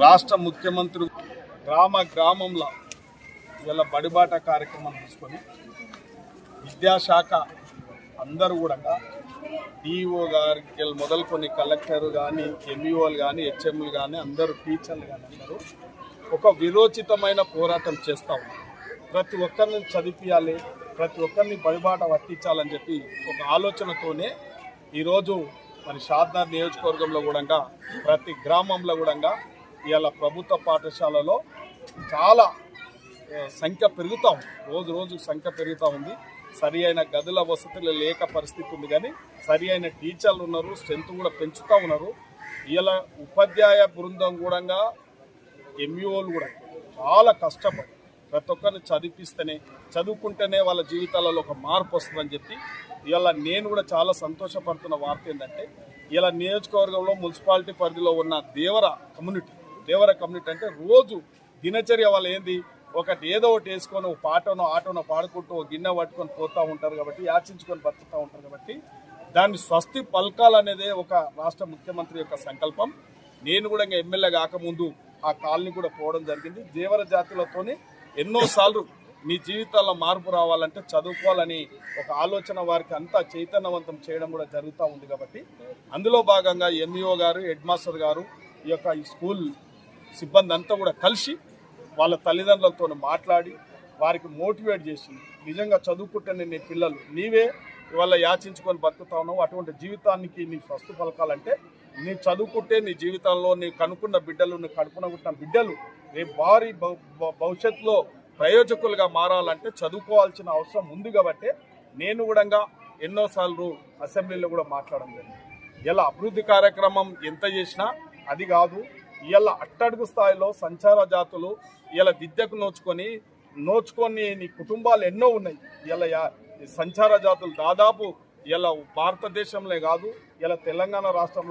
రాష్ట్ర ముఖ్యమంత్రి గ్రామ గ్రామంలో ఇవాళ బడిబాట కార్యక్రమం తీసుకొని విద్యాశాఖ అందరూ కూడా డిఓ గారికి మొదలుకొని కలెక్టర్ కానీ ఎంఈఓలు కానీ హెచ్ఎంలు కానీ అందరూ టీచర్లు కానీ అందరూ ఒక విరోచితమైన పోరాటం చేస్తూ ఉన్నారు. ప్రతి ఒక్కరిని చదివించాలి ప్రతి ఒక్కరిని బడిబాట పట్టించాలని చెప్పి ఒక ఆలోచనతోనే ఈరోజు మరి షాద్నగర్ నియోజకవర్గంలో కూడా ప్రతి గ్రామంలో కూడా ఇవాళ ప్రభుత్వ పాఠశాలలో చాలా సంఖ్య పెరుగుతూ ఉంది. రోజు రోజు సంఖ్య పెరుగుతూ ఉంది. సరి అయిన గదుల వసతులు లేక పరిస్థితి ఉంది కానీ సరి అయిన టీచర్లు ఉన్నారు స్ట్రెంత్ కూడా పెంచుతూ ఉన్నారు. ఇలా ఉపాధ్యాయ బృందం కూడా ఎంఈఓలు కూడా చాలా కష్టపడి ప్రతి ఒక్కరిని చదివిస్తేనే చదువుకుంటేనే వాళ్ళ జీవితాలలో ఒక మార్పు వస్తుందని చెప్పి ఇలా నేను కూడా చాలా సంతోషపడుతున్న వార్త ఏంటంటే ఇలా నియోజకవర్గంలో మున్సిపాలిటీ పరిధిలో ఉన్న దేవర కమ్యూనిటీ దేవర కమ్యూనిటీ అంటే రోజు దినచర్య వాళ్ళు ఏంది? ఒకటి ఏదో ఒకటి వేసుకొని ఒక పాటనో ఆటోనో పాడుకుంటూ ఒక గిన్నె పట్టుకొని పోతూ ఉంటారు కాబట్టి యాచించుకొని బతుకుతూ ఉంటారు కాబట్టి దాన్ని స్వస్తి పలకాలనేదే ఒక రాష్ట్ర ముఖ్యమంత్రి యొక్క సంకల్పం. నేను కూడా ఇంకా ఎమ్మెల్యే కాకముందు ఆ కాలనీ కూడా పోవడం జరిగింది. దేవర జాతులతోనే ఎన్నోసార్లు మీ జీవితాల్లో మార్పు రావాలంటే చదువుకోవాలని ఒక ఆలోచన వారికి అంతా చైతన్యవంతం చేయడం కూడా జరుగుతూ ఉంది కాబట్టి అందులో భాగంగా ఎంఈఓ గారు హెడ్ మాస్టర్ గారు ఈ యొక్క ఈ స్కూల్ సిబ్బంది అంతా కూడా కలిసి వాళ్ళ తల్లిదండ్రులతో మాట్లాడి వారికి మోటివేట్ చేసి నిజంగా చదువుకుంటేనే నీ పిల్లలు నీవే ఇవాళ యాచించుకొని బతుకుతా ఉన్నావు అటువంటి జీవితానికి నీ స్వస్థ పలకాలంటే నీ చదువుకుంటే నీ జీవితంలో నీ కనుక్కున్న బిడ్డలు నీ కనుక్కున్న బిడ్డలు రేపు భారీ భవిష్యత్తులో ప్రయోజకులుగా మారాలంటే చదువుకోవాల్సిన అవసరం ఉంది కాబట్టి నేను కూడా ఎన్నోసార్లు అసెంబ్లీలో కూడా మాట్లాడడం జరిగింది. ఇలా అభివృద్ధి కార్యక్రమం ఎంత చేసినా అది కాదు. ఇలా అట్టడుగు స్థాయిలో సంచార జాతులు ఇలా విద్యకు నోచుకొని నోచుకొని నీ కుటుంబాలు ఎన్నో ఉన్నాయి. ఇలా సంచార జాతులు దాదాపు ఇలా భారతదేశంలో కాదు ఇలా తెలంగాణ రాష్ట్రంలో